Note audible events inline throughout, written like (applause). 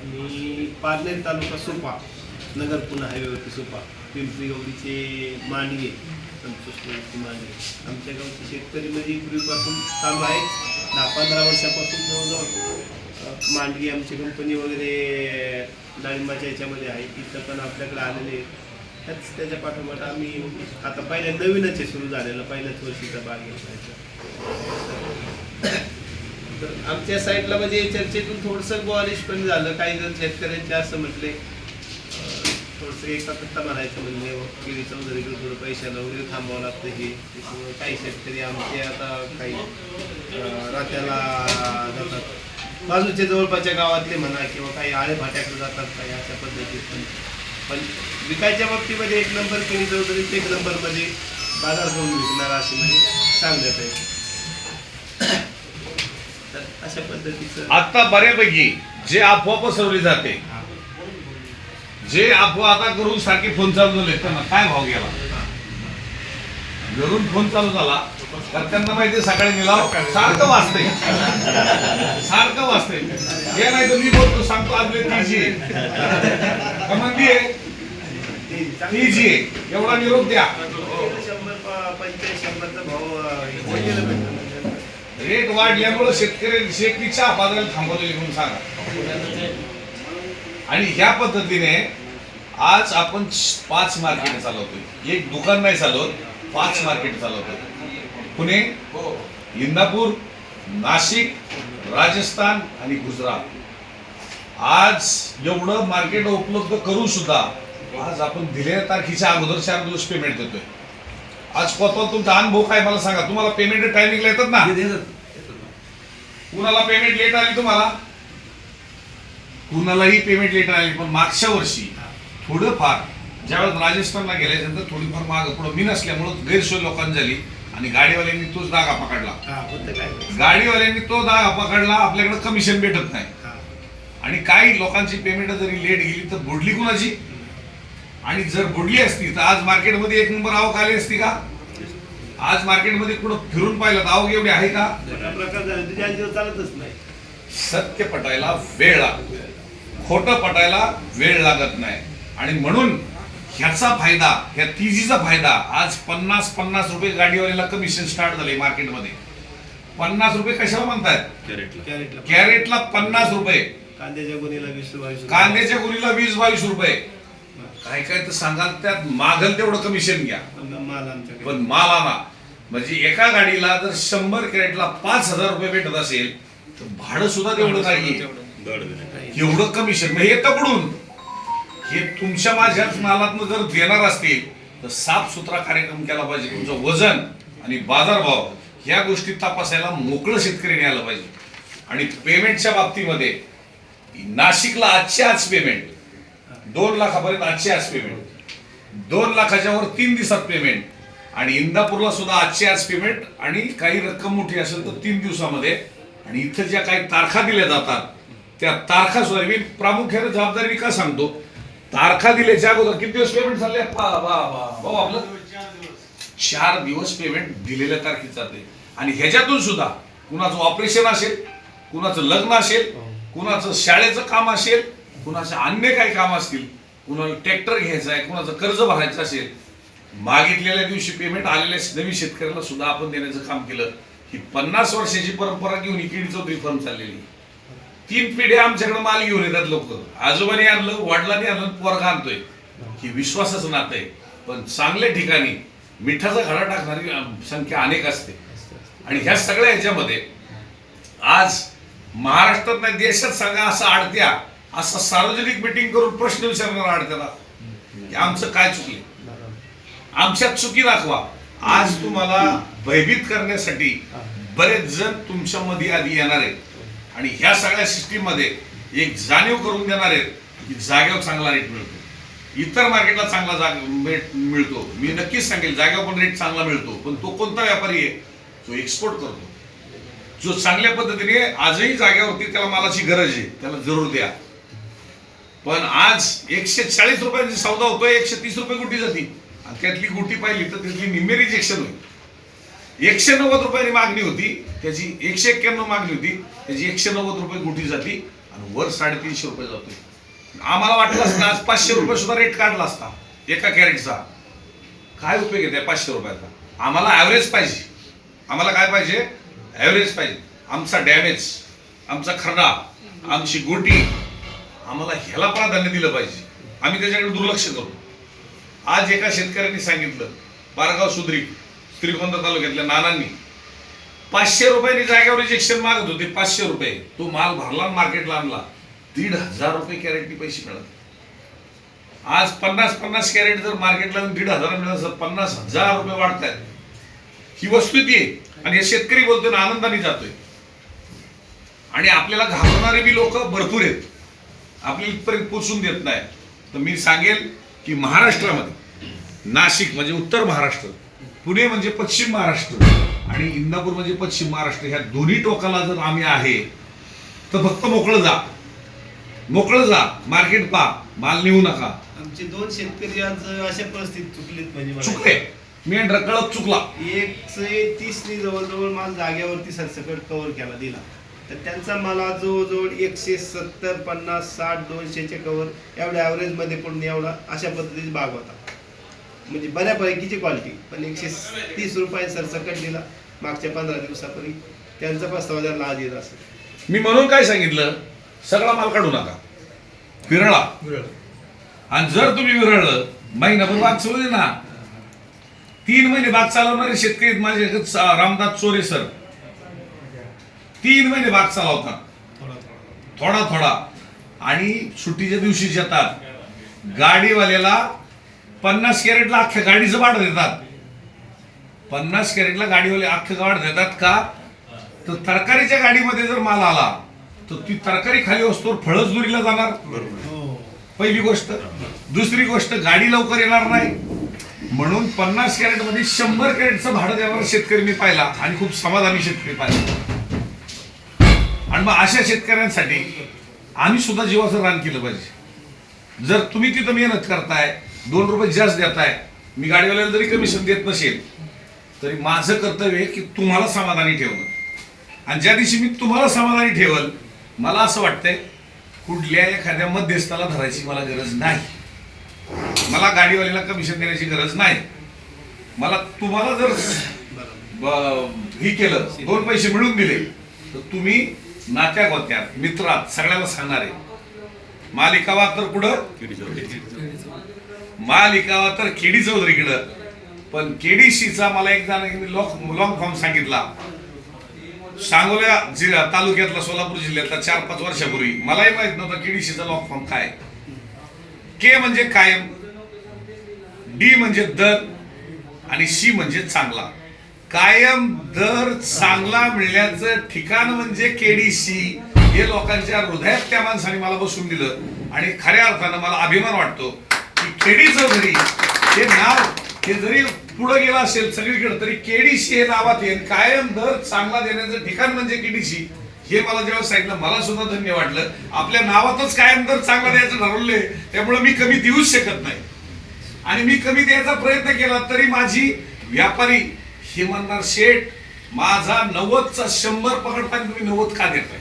आणि पारनेर तालुका सोपा नगर पुन्हा हायवेवरती सोपा पिंपरी गौरीचे मांडगे संतोष मांडगे. आमच्या गावचे शेतकरी म्हणजे पूर्वीपासून चालू आहे दहा पंधरा वर्षापासून जवळजवळ अ, मांडगे आमची कंपनी वगैरे डाळिंबाच्या याच्यामध्ये आहे. तिथं पण आपल्याकडे आलेले त्याच त्याच्या पाठोपाठ आम्ही आता पहिल्या नवीनच आहे सुरू झालेलं पहिल्याच वर्षीचा बाग घेतला तर आमच्या साईडला म्हणजे चर्चेतून थोडंसं बॉलिश पण झालं. काही जण शेतकऱ्यांचे असं म्हटले अं, थोडंसं एका कट्टा मारायचं म्हणले केळी हो, चौधरी थोडं पैशाला वगैरे थांबावं लागतं हे. त्याच्यामुळे काही शेतकरी आमचे आता काही अं, रात्याला जातात. बाजूच्या जवळपासच्या गावातले म्हणा किंवा काही आळेभाट्याकडे जातात काही अशा पद्धतीत पण. पण विकायच्या बाबतीमध्ये एक नंबर केळी चौधरी एक नंबरमध्ये बाजार करून विकणार असे म्हणजे सांगण्यात आहे. अशा पद्धतीचं. आता बऱ्यापैकी जे अफवा पसरवली जाते जे अफवा आता करून सारखे फोन चालू झाले त्यांना काय भाव गेला? घरून फोन चालू झाला तर त्यांना माहिती सकाळी निलाव सारखं वाचतंय. सारखं वाचतंय. हे नाही तर मी बोलतो सांगतो तीजी कमांडी आहे. तीजी आहे. एवढा निरोप द्या. शंभर प- पंचेचाळीस शंभरचा भाव हे. रेट वाढल्यामुळं शेतकरी शेतीच्या बाजाराला थांबवले म्हणून सांगा. आणि ह्या पद्धतीने आज आपण पाच मार्केट चालवतोय. एक दुकान नाही चालवत पाच मार्केट चालवतोय. पुणे इंदापूर नाशिक राजस्थान आणि गुजरात. आज एवढं मार्केट उपलब्ध करून सुद्धा आज आपण दिलेल्या तारखेच्या अगोदर चार दिवस पेमेंट देतोय. आज कोतवाल तुमचा अनुभव काय मला सांगा. तुम्हाला पेमेंट टायमिंगला येतात ना? कुणाला पेमेंट लेट आली तुम्हाला? कुणालाही पेमेंट लेट आली पण मागच्या वर्षी थोडंफार ज्यावेळेस राजस्थानला गेल्यानंतर थोडीफार माग पुढं मी नसल्यामुळं गैरसोय लोकांची झाली आणि गाडीवाल्यांनी तोच दागा पकडला. गाडीवाल्यांनी तो दागा पकडला आपल्याकडे कमिशन भेटत नाही. आणि काही लोकांची पेमेंट जरी लेट गेली तर बुडली कुणाची? आणि जर बुडली असती तर आज मार्केटमध्ये एक नंबर आवक आली असती का? आज मार्केटमध्ये कुठं फिरून पाहिलं आवक एवढी आहे का? प्रकार चालतच नाही. सत्य पटायला वेळ लागतो खोटं पटायला वेळ लागत नाही. आणि म्हणून ह्याचा फायदा ह्या तिजीचा फायदा आज पन्नास पन्नास रुपये गाडीवाल्याला कमिशन स्टार्ट झाले मार्केटमध्ये. पन्नास रुपये कशाला म्हणतायत? कॅरेटला. कॅरेटला पन्नास रुपये. कांद्याच्या गुन्हेला वीस कांद्याच्या गुरीला वीस बावीस रुपये. काय काय तर सांगाल त्यात मागल तेवढं कमिशन घ्या. माल आमच्याकडे. पण माल आणा. म्हणजे एका गाडीला जर शंभर कॅरेटला पाच हजार रुपये भेटत असेल तर भाडं सुद्धा तेवढं नाही. एवढं कमिशन मग हे तकडून हे तुमच्या माझ्याच मालातनं जर देणार असतील तर साफ सुथरा कार्यक्रम केला पाहिजे. तुमचं वजन आणि बाजारभाव ह्या गोष्टी तपासायला मोकळं शेतकऱ्याने आलं पाहिजे. आणि पेमेंटच्या बाबतीमध्ये नाशिकला आजचे आज पेमेंट दोन लाखापर्यंत आजचे आज पेमेंट दोन लाखाच्या वर तीन दिवसात पेमेंट आणि इंदापूरला सुद्धा आजचे आज पेमेंट आणि काही रक्कम मोठी असेल तर तीन दिवसामध्ये. आणि इथं ज्या काही तारखा दिल्या जातात त्या तारखा सुद्धा मी प्रामुख्याने जबाबदारी का सांगतो? तारखा दिल्याच्या अगोदर किती दिवस पेमेंट झाले? आपलं चार दिवस पेमेंट दिलेल्या तारखेत जाते आणि ह्याच्यातून सुद्धा कुणाचं ऑपरेशन असेल कुणाचं लग्न असेल कुणाचं शाळेचं काम असेल कुणाचे अन्य काही काम असतील कुणाला ट्रॅक्टर घ्यायचा आहे कुणाचं कर्ज भरायचं असेल मागितलेल्या दिवशी पेमेंट आलेल्या नवीन शेतकऱ्याला सुद्धा आपण देण्याचं काम केलं. ही पन्नास वर्षाची परंपरा घेऊन ही किडी चौधरी फर्म चाललेली तीन पिढ्या आमच्याकडे माल घेऊन येतात लोक. आजोबाने आणलं वडिलांनी आणलं पोरगा आणतोय. ही विश्वासच नातं आहे. पण चांगल्या ठिकाणी मिठाचा घडा टाकणारी संख्या अनेक असते. आणि ह्या सगळ्या ह्याच्यामध्ये आज महाराष्ट्रात नाही देशात सांगा असं आडत्या असा सार्वजनिक मिटिंग करून प्रश्न विचारणार आडत्याला की आमचं काय चुकले आमच्यात चुकी दाखवा. आज तुम्हाला भयभीत करण्यासाठी बरेच जण तुमच्या मध्ये आधी येणार आहेत. आणि ह्या सगळ्या सिस्टीममध्ये एक जाणीव करून देणार आहेत की जागेवर चांगला रेट मिळतो. इतर मार्केटला चांगला जाग रेट मिळतो. मी नक्कीच सांगेल जागेवर पण रेट चांगला मिळतो. पण तो कोणता व्यापारी आहे? तो एक्सपोर्ट करतो. जो चांगल्या पद्धतीने आजही जागेवरती त्याला मालाची गरज आहे त्याला जरूर द्या. पण आज एकशे चाळीस रुपयांची सौदा होतोय एकशे तीस रुपये गुटी जाती आणि त्यातली गुटी पाहिली तर त्यातली निम्मे रिजेक्शन होईल एकशे नव्वद रुपयांनी मागणी होती त्याची एकशे एक्क्याण्णव मागणी होती त्याची एकशे नव्वद रुपये गुटी जाती आणि वर साडेतीनशे रुपये जातोय. आम्हाला वाटलं असतं आज पाचशे रुपये सुद्धा रेट काढला असता एका कॅरेटचा. काय उपयोग आहे त्या पाचशे रुपयाचा? आम्हाला ॲव्हरेज पाहिजे. आम्हाला काय पाहिजे? ॲव्हरेज पाहिजे. आमचा डॅमेज आमचा खरडा आमची गोटी आम्हाला ह्याला प्राधान्य दिलं पाहिजे. आम्ही त्याच्याकडे दुर्लक्ष करतो. आज एका शेतकऱ्यांनी सांगितलं बारगाव सुद्री श्रीगोंदा तालुक्यातल्या नानांनी पाचशे रुपयांनी जागेवर रिजेक्शन मागत होते पाचशे रुपये. तो माल भरला मार्केटला आणला. दीड हजार रुपये कॅरेटनी पैसे मिळत आज पन्नास पन्नास कॅरेट जर मार्केटला दीड हजार मिळत असत पन्नास हजार रुपये वाढतायत. ही वस्तुती आहे. आणि हे शेतकरी बोलतोय ना आनंदाने जातोय. आणि आपल्याला घाबरणारे बी लोक भरपूर आहेत. आपल्याला इथपर्यंत पोचून देत नाही. तर मी सांगेल की महाराष्ट्रामध्ये नाशिक म्हणजे उत्तर महाराष्ट्र पुणे म्हणजे पश्चिम महाराष्ट्र आणि इंदापूर म्हणजे पश्चिम महाराष्ट्र ह्या दोन्ही टोकाला जर आम्ही आहे तर फक्त मोकळं जा. मोकळं जा मार्केट पा माल नेऊ नका. आमचे दोन शेतकरी आज अशा परिस्थितीत चुकलेत म्हणजे. चुकले. मी कळत चुकला. एकशे तीसनी जवळजवळ माल जागेवरती सरसकट कव्हर केला दिला. तर त्यांचा मला जवळजवळ एकशे सत्तर पन्नास साठ दोनशेचे कव्हर एवढ्या ॲव्हरेजमध्ये पडून एवढा अशा पद्धतीचा भाग होता. म्हणजे बऱ्यापैकीची क्वालिटी पण एकशे तीस रुपये सरसकट दिला मागच्या पंधरा दिवसापूर्वी. त्यांचा प्रस्ताव द्यायला आज येत असेल. मी म्हणून काय सांगितलं? सगळा माल काढू नका. विरळा. आणि जर तुम्ही विरळलं महिनाभर बाग चालू दे ना तीन महिने बाग चालवणारे शेतकरी माझे रामदास चोरे सर. तीन महिने बाग चालवतात थोडा थोडा. थोडा थोडा. आणि सुट्टीच्या दिवशी येतात गाडीवाल्याला पन्नास कॅरेटला अख्ख्या गाडीचं भाडं देतात. पन्नास कॅरेटला गाडीवाले अख्खं भाडं देतात का? तर तरकारीच्या गाडीमध्ये जर माल आला तर ती तरकारी खाली वस्तूवर फळच दुरीला जाणार हो. पहिली गोष्ट. दुसरी गोष्ट गाडी लवकर येणार नाही. म्हणून पन्नास कॅरेटमध्ये शंभर कॅरेटचं भाडं देणारा शेतकरी मी पाहिला आणि खूप समाधानी शेतकरी पाहिला. आणि मग अशा शेतकऱ्यांसाठी आम्ही सुद्धा जीवाचं रान केलं पाहिजे. जर तुम्ही तिथं मेहनत करताय दोन रुपये जास्त देताय मी गाडीवाल्याला जरी कमिशन देत नसेल तरी माझं कर्तव्य आहे की तुम्हाला समाधानी ठेवणं. आणि ज्या दिवशी मी तुम्हाला समाधानी ठेवल मला असं वाटतंय कुठल्या एखाद्या मध्यस्थाला धरायची मला गरज नाही. मला गाडीवाल्याला कमिशन देण्याची गरज नाही. मला तुम्हाला जर ब- हे केलं दोन पैसे मिळून दिले तर तुम्ही नात्या गोत्यात मित्रात सगळ्याला सांगणार. आहे मालिकावा तर पुढं मालिकावा तर केडी चौधरीकडं पण केडीशीचा मला एकदा लॉंग फॉर्म सांगितला. सांगोल्या जिल्हा तालुक्यातला सोलापूर जिल्ह्यातला चार पाच वर्षापूर्वी. मलाही माहीत नव्हतं केडीशीचा लॉंग फॉर्म काय के म्हणजे कायम डी म्हणजे दर आणि सी म्हणजे चांगला. कायम दर चांगला मिळण्याचं ठिकाण म्हणजे केडीसी. हे लोकांच्या हृदयात त्या माणसाने मला बसून दिलं आणि खऱ्या अर्थानं मला अभिमान वाटतो की केडीचं जरी हे नाव हे जरी पुढे गेलं असेल सगळीकडे तरी केडीसी हे नावात येईल. कायम दर चांगला देण्याचं ठिकाण म्हणजे केडीसी. हे मला जेव्हा सांगितलं मला सुद्धा धन्य वाटलं. आपल्या नावातच कायम दर चांगला द्यायचं ठरवले त्यामुळे मी कमी देऊच शकत नाही. आणि मी कमी द्यायचा प्रयत्न केला तरी माझी व्यापारी हे म्हणणार शेठ माझा नव्वदचा शंभर पकडताना तुम्ही नव्वद का देताय?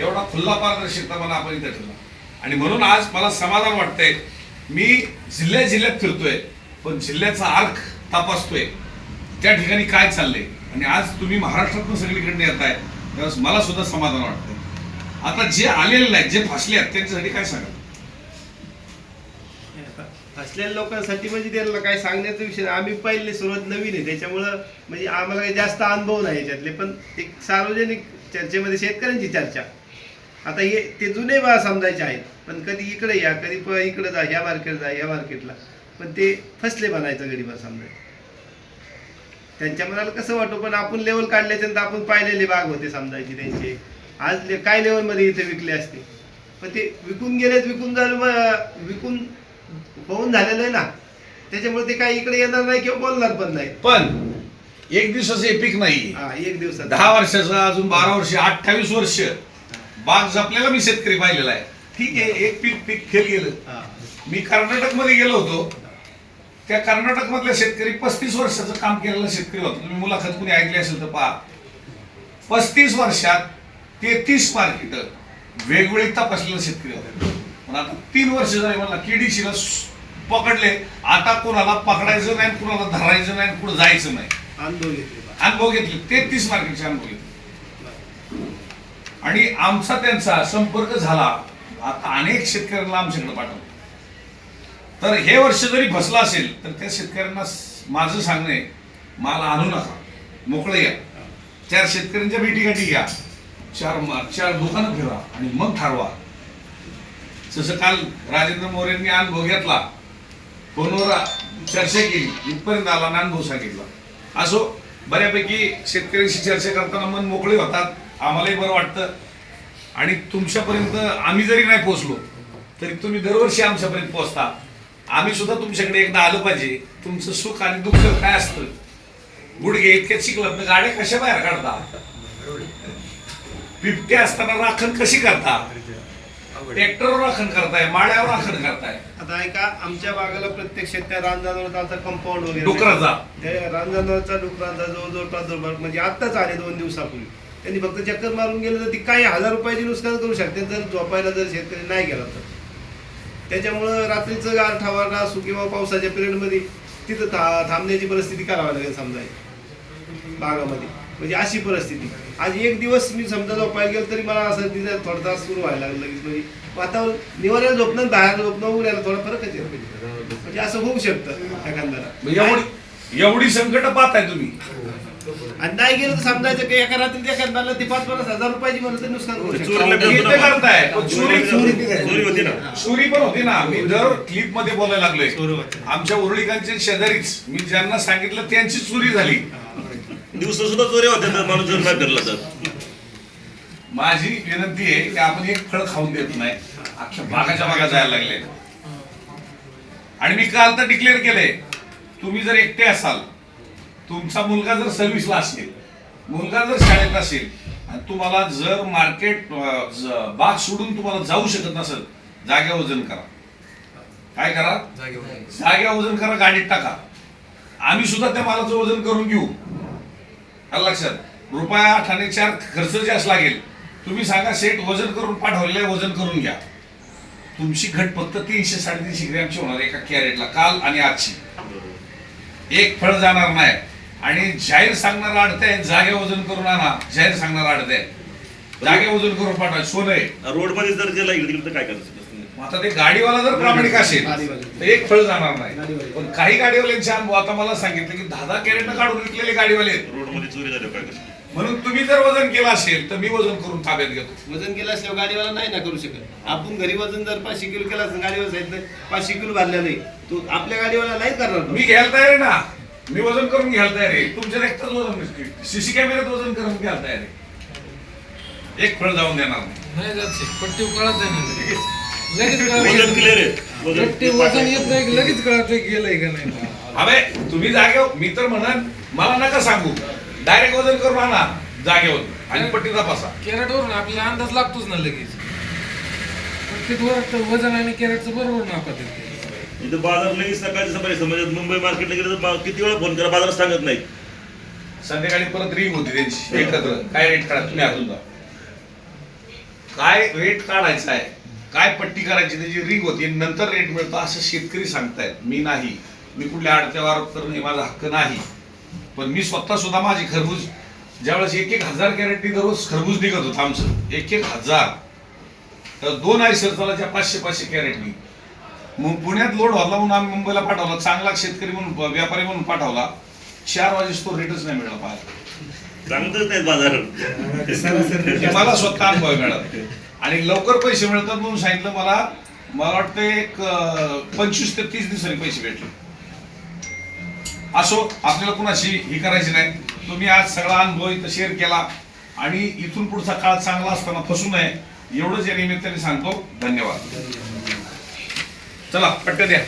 एवढा खुल्ला पारदर्शकता मला आपण इथे ठेवला. आणि म्हणून आज मला समाधान वाटतंय मी जिल्ह्या जिल्ह्यात फिरतोय पण जिल्ह्याचा अर्थ तपासतोय त्या ठिकाणी काय चाललंय? आणि आज तुम्ही महाराष्ट्रातून सगळीकडनं येत आहे त्यावेळेस मला सुद्धा समाधान वाटतंय. आता जे आलेले नाहीत जे फासले आहेत त्यांच्यासाठी काय सांगा असलेल्या लोकांसाठी म्हणजे त्यांना काय सांगण्याचा विषय नाही. आम्ही पहिले सुरुवात नवीन आहे. त्याच्यामुळं म्हणजे आम्हाला काही जास्त अनुभव नाही याच्यातले. पण एक सार्वजनिक चर्चेमध्ये शेतकऱ्यांची चर्चा. आता हे ते जुने बा समजायचे आहेत. पण कधी इकडे या कधी प इकडे जा ह्या मार्केट जा ह्या मार्केटला पण ते फसले बनायचं गरीबा समजायचं. त्यांच्या मनाला कसं वाटू? पण आपण लेवल काढल्याच्यानंतर आपण पाहिलेले बाग होते समजायचे त्यांचे. आज ले- काय लेवलमध्ये इथे विकले असते? पण ते विकून गेलेत विकून झालं मग विकून होऊन झालेलं आहे ना. त्याच्यामुळे ते काही इकडे येणार नाही किंवा बोलणार पण नाही. पण एक दिवसाचं हे पीक नाही. हा एक दिवसात दहा वर्षाचं अजून बारा वर्ष अठ्ठावीस वर्ष. बाग जपलेला मी शेतकरी पाहिलेला आहे. ठीक आहे एक पीक पीक फेल गेलं. हा. मी कर्नाटकमध्ये गेलो होतो. त्या कर्नाटक मधल्या शेतकरी पस्तीस वर्षाचं काम केलेला शेतकरी होता. तुम्ही मुलाखत कुणी ऐकली असेल तर पहा. पस्तीस वर्षात तेहतीस मार्केट वेगवेगळी तपासलेला शेतकरी होता. पण आता तीन वर्ष झाली मला किडीशीला पकडले आता कोणाला पकडायचं नाही कोणाला धरायचं नाही कुठं जायचं नाही. अनुभव घेतले अनुभव घेतले तेहतीस मार्केटचे अनुभव घेतले. आणि आमचा त्यांचा संपर्क झाला आता अनेक शेतकऱ्यांना आमच्याकडे पाठवलं. तर हे वर्ष जरी फसलं असेल तर त्या शेतकऱ्यांना माझं सांगणे माल आणू नका. मोकळे या. चार शेतकऱ्यांच्या भेटीगाठी घ्या. चार चार दुकानं फिरा आणि मग ठरवा. जसं काल राजेंद्र मोरेंनी अनुभव घेतला फोनवर चर्चा केली. इथपर्यंत आला नानभाऊ सांगितला असो बऱ्यापैकी शेतकऱ्यांशी चर्चा करताना मन मोकळे होतात. आम्हालाही बरं वाटतं. आणि तुमच्यापर्यंत आम्ही जरी नाही पोहोचलो तरी तुम्ही दरवर्षी आमच्यापर्यंत पोहोचता. आम्ही सुद्धा तुमच्याकडे एकदा आलं पाहिजे. तुमचं सुख आणि दुःख काय असतं? गुडघे इतक्यात शिकलात ना गाड्या कशा बाहेर काढता? बिबटे असताना राखण कशी करता? ट्रॅक्टरवर राखण करताय माळ्यावर राखण करताय. आता ऐका आमच्या बागाला प्रत्यक्ष त्या रानजानवरचा कंपाऊंड वगैरे डुकराचा. त्या रानजानवरचा डुकराचा जवळजवळ प्रादुर्भाव म्हणजे आत्ताच आले दोन दिवसापूर्वी. त्यांनी फक्त चक्कर मारून गेलं तर ती काही हजार रुपयाची नुकसान करू शकते जर झोपायला जर शेतकरी नाही गेला तर. त्याच्यामुळं रात्रीचं गार ठवार असू किंवा पावसाच्या पिरियडमध्ये तिथं था थांबण्याची परिस्थिती करावी लागेल समजा. बागामध्ये म्हणजे अशी परिस्थिती. आज एक दिवस मी समजा झोपायला गेलो तरी मला असं तिथं थोडा तास सुरू व्हायला लागलं. लगेच म्हणजे वातावरण निवाऱ्याला झोपणं बाहेर झोपणं उघड्याला थोडा फरकच येतो. म्हणजे असं होऊ शकतं एखाद्याला एवढी एवढी संकट पाहताय तुम्ही. आणि नाही गेलं तर समजायचं की एका रात्रीत एखाद्याला ते पाच पन्नास हजार रुपयाची म्हणलं तर नुकसान शकतो. करताय. पण चोरी चोरी होती ना. चोरी पण होती ना. मी दर क्लिपमध्ये बोलायला लागलोय. आमच्या उरळीकांच्या शेजारीच मी ज्यांना सांगितलं त्यांची चोरी झाली. दिवस सुद्धा चोरी होते तर माणूस जर नाही फिरला तर. माझी विनंती आहे की आपण एक फळ खाऊन देत नाही. अख्ख्या बागाच्या बागा जायला लागले. आणि मी काल तर डिक्लेअर केलंय तुम्ही जर एकटे असाल तुमचा मुलगा जर सर्व्हिसला असेल मुलगा जर शाळेत असेल आणि तुम्हाला जर मार्केट बाग सोडून तुम्हाला जाऊ शकत नसेल जाग्या वजन करा. काय करा? जाग्या वजन करा गाडीत टाका. आम्ही सुद्धा त्या मालाचं वजन करून घेऊ. आलं लक्षात. रुपया आठाने चार खर्च जास्त लागेल. तुम्ही सांगा सेट वजन करून पाठवलेलं वजन करून घ्या. तुमची घट फक्त तीनशे साडेतीनशे ग्रॅमची होणार एका कॅरेटला काल आणि आजची. एक फळ जाणार नाही. आणि जाहीर सांगणार अडतंय जागे वजन करून आणा. जाहीर सांगणार अडतंय जागे वजन करून पाठवा सोनं आहे. रोडमध्ये जर गेला इकडे तर काय करायचं? आता ते गाडीवाला जर प्रामाणिक असेल गाडीवाला. तर एक फळ जाणार नाही. गाडीवाला. पण काही गाडीवाल्यांचे अनुभव आता मला सांगितलं की दहा दहा कॅरेट काढून विकलेले गाडीवाले आहेत. रोडमध्ये चोरी झाली काय म्हणून तुम्ही जर वजन केलं असेल तर मी वजन करून ताब्यात घेतो. वजन केलं असल्यावर गाडीवाला नाही ना करू शकत. आपण घरी वजन जर पाचशे किलो केला असं गाडीवर सांगितलं पाचशे किलो भरल्या नाही. तो आपल्या गाडीवाला नाही करणार. तो. मी घ्यायला तयार आहे ना. मी वजन करून घ्यायला तयार आहे. तुमच्या देखताच वजन सीसी कॅमेऱ्यात वजन करून घ्यायला तयार आहे. एक फळ जाऊन देणार नाही. नाही जात. शे. पट्टी (laughs) कळत आहे ना लगेच. वजन कळत क्लिअर आहे. पट्टी वजन येत नाही की लगेच कळत गेलंय का नाही. अबे तुम्ही जागेवर मी तर म्हणन मला नका सांगू. डायरेक्ट वजन करून आणा जागेवर. आणि पट्टी तपासा. कॅरेट वरून आपल्याला अंदाज लागतोच ना लगेच. पट्टीत वर वजन आणि कॅरेटचं बरोबर नापात येते. इथं बाजार लगेच सकाळच्या सकाळी समजा मुंबई मार्केटला गेलं तर बा- किती वेळा फोन करा? बाजारात सांगत नाही. संध्याकाळी परत रिंग होती त्यांची एकत्र. काय रेट काढा तुम्ही अजून जा. काय रेट काढायचा आहे? काय पट्टी करायची? त्याची रिंग होती. नंतर रेट मिळतो असं शेतकरी सांगतायत. मी नाही. मी कुठल्या आडत्यावर तर नाही. माझा हक्क नाही. पण मी स्वतः सुद्धा माझी खरबूज ज्यावेळेस एक एक हजार कॅरेटनी दररोज खरबूज निघत होतं आमचं. एक एक हजार. तर दोन आहे सरतालाच्या पाचशे पाचशे कॅरेटनी मग पुण्यात लोड व्हायला म्हणून आम्ही मुंबईला पाठवला. चांगला शेतकरी म्हणून व्यापारी म्हणून पाठवला. चार वाजेस तो रेटच नाही मिळाला पाहायला. सांगतच नाही बाजार. मला स्वतः अनुभव मिळाला. आणि लवकर पैसे मिळतात म्हणून सांगितलं मला. मला वाटतं एक पंचवीस ते तीस दिवसांनी पैसे भेटले. असो आपल्याला कुणाशी ही करायची नाही. तुम्ही आज सगळा अनुभव इथं शेअर केला. आणि इथून पुढचा काळ चांगला असताना फसू नये. एवढंच या निमित्ताने सांगतो. धन्यवाद. चला पट्ट द्या